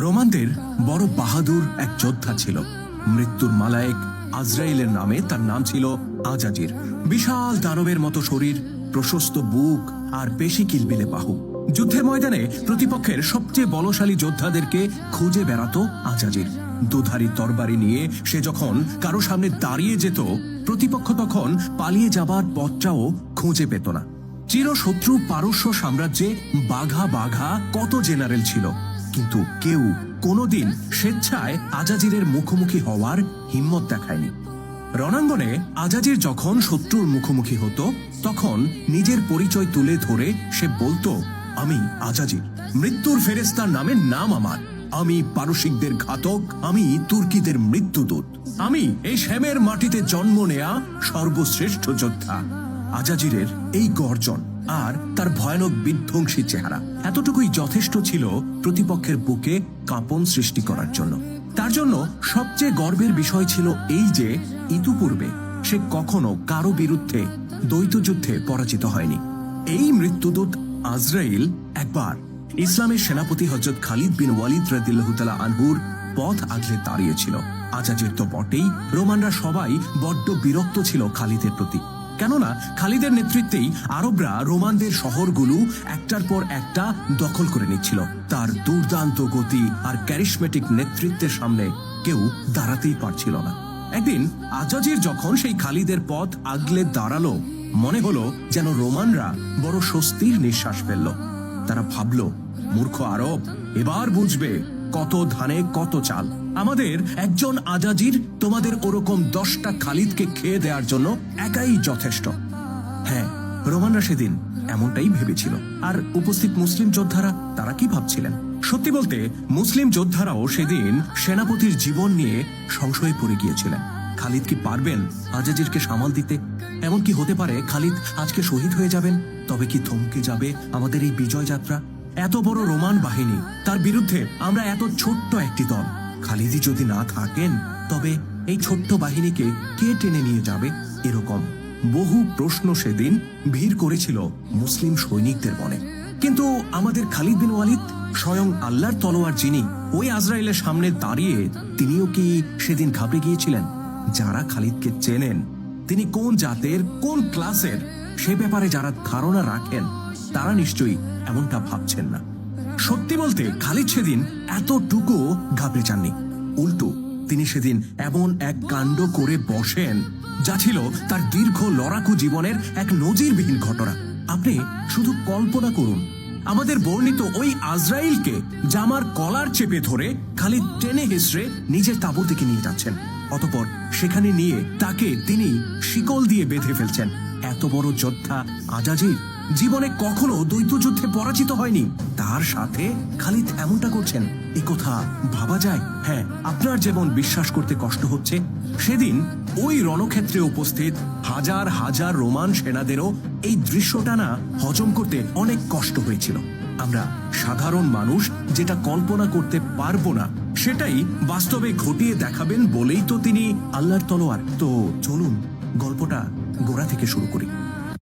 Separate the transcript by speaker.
Speaker 1: রোমানদের বড় বাহাদুর এক যোদ্ধা ছিল। মৃত্যুর মালায়েক আজরাইলের নামে তার নাম ছিল আজাজির। বিশাল দানবের মতো শরীর, প্রশস্ত বুক আর পেশি কিলবিলে বাহু। যুদ্ধের ময়দানে প্রতিপক্ষের সবচেয়ে বলশালী যোদ্ধাদেরকে খুঁজে বেড়াতো আজাজির। দুধারি তরবারি নিয়ে সে যখন কারও সামনে দাঁড়িয়ে যেত, প্রতিপক্ষ তখন পালিয়ে যাবার পথটাও খুঁজে পেত না। চিরশত্রু পারস্য সাম্রাজ্যে বাঘা বাঘা কত জেনারেল ছিল? কিন্তু কেউ কোনোদিন স্বেচ্ছায় আজাজিরের মুখোমুখি হওয়ার হিম্মত দেখায়নি। রণাঙ্গনে আজাজির যখন শত্রুর মুখোমুখি হতো, তখন নিজের পরিচয় তুলে ধরে সে বলতো, আমি আজাজির মৃত্যুর ফেরেস্তার নামে নাম আমার। আমি পারসিকদের ঘাতক, আমি তুর্কিদের মৃত্যুদূত। আমি এই শ্যামের মাটিতে জন্ম নেয়া সর্বশ্রেষ্ঠ যোদ্ধা। আজাজিরের এই গর্জন আর তার ভয়ানক বিধ্বংসী চেহারা। এতটুকুই যথেষ্ট ছিল প্রতিপক্ষের বুকে কাঁপন সৃষ্টি করার জন্য। তার জন্য সবচেয়ে গর্বের বিষয় ছিল এই যে, ইতুপূর্বে সে কখনো কারও বিরুদ্ধে দ্বৈত যুদ্ধে পরাজিত হয়নি। এই মৃত্যুদূত আজরাইল একবার ইসলামের সেনাপতি হজরত খালিদ বিন ওয়ালিদ রাদিল্লাহুতালা আনহুর পথ আগলে দাঁড়িয়েছিল। আজাজের তো বটেই, রোমানরা সবাই বড্ড বিরক্ত ছিল খালিদের প্রতি। কেননা খালিদের নেতৃত্বেই আরবরা রোমানদের শহরগুলো একটার পর একটা দখল করে নিচ্ছিল। তার দুর্দান্ত গতি আর ক্যারিসমেটিক নেতৃত্বের সামনে কেউ দাঁড়াতেই পারছিল না। একদিন আজাজির যখন সেই খালিদের পথ আগলে দাঁড়াল, মনে হলো যেন রোমানরা বড় স্বস্তির নিঃশ্বাস ফেলল। তারা ভাবল, মূর্খ আরব, এবার বুঝবে কত ধানে কত চাল। আমাদের একজন আজাজির তোমাদের ওরকম দশটা খালিদকে খেয়ে দেওয়ার জন্য একাই যথেষ্ট। হ্যাঁ রোমানরা সেদিন এমনটাই ভেবেছিল। আর উপস্থিত মুসলিম যোদ্ধারা তারা কি ভাবছিলেন? সত্যি বলতে, মুসলিম যোদ্ধারাও সেদিন সেনাপতির জীবন নিয়ে সংশয়ে পড়ে গিয়েছিলেন। খালিদ কি পারবেন আজাজিরকে সামাল দিতে? এমন কি হতে পারে, খালিদ আজকে শহীদ হয়ে যাবেন? তবে কি থমকে যাবে আমাদের এই বিজয় যাত্রা? এত বড় রোমান বাহিনী, তার বিরুদ্ধে আমরা এত ছোট্ট একটি দল। খালিদি যদি না থাকেন, তবে এই ছোট্ট বাহিনীকে কে টেনে নিয়ে যাবে এরকম? বহু প্রশ্ন সেদিন ভিড় করেছিল মুসলিম সৈনিকদের মনে। কিন্তু আমাদের খালিদ বিন ওয়ালিদ স্বয়ং আল্লাহর তলোয়ার যিনি ওই আজরাইলের সামনে দাঁড়িয়ে তিনিও কি সেদিন ঘাবড়ে গিয়েছিলেন? যারা খালিদকে চেনেন, তিনি কোন জাতের, কোন ক্লাসের সে ব্যাপারে যারা ধারণা রাখেন, তারা নিশ্চয়ই এমনটা ভাবছেন না। সত্যি বলতে, খালিদ সেদিন এতটুকু ঘাবড়ে যাননি। উল্টো, তিনি সেদিন এমন এক কাণ্ড করে বসেন, যা ছিল তার দীর্ঘ লড়াকু জীবনের এক নজিরবিহীন ঘটনা। আপনি শুধু কল্পনা করুন, আমাদের বর্ণিত ওই আজরাইলকে জামার কলার চেপে ধরে খালিদ টেনে হেসড়ে নিজের তাবুর দিকে নিয়ে যাচ্ছেন। অতপর সেখানে নিয়ে তাকে তিনি শিকল দিয়ে বেঁধে ফেলছেন। এত বড় যোদ্ধা আজাজির জীবনে কখনো দ্বৈত যুদ্ধে পরাজিত হয়নি। তার সাথে খালিদ এমনটা করছেন। এ কথা ভাবা যায়? হ্যাঁ আপনার যেমন বিশ্বাস করতে কষ্ট হচ্ছে, সেদিন ওই রণক্ষেত্রে উপস্থিত হাজার হাজার রোমান সেনাদেরও এই দৃশ্যটা না হজম করতে অনেক কষ্ট হয়েছিল। আমরা সাধারণ মানুষ যেটা কল্পনা করতে পারব না, সেটাই বাস্তবে ঘটিয়ে দেখাবেন বলেই তো তিনি আল্লাহর তলোয়ার। তো চলুন, গল্পটা গোড়া থেকে শুরু করি।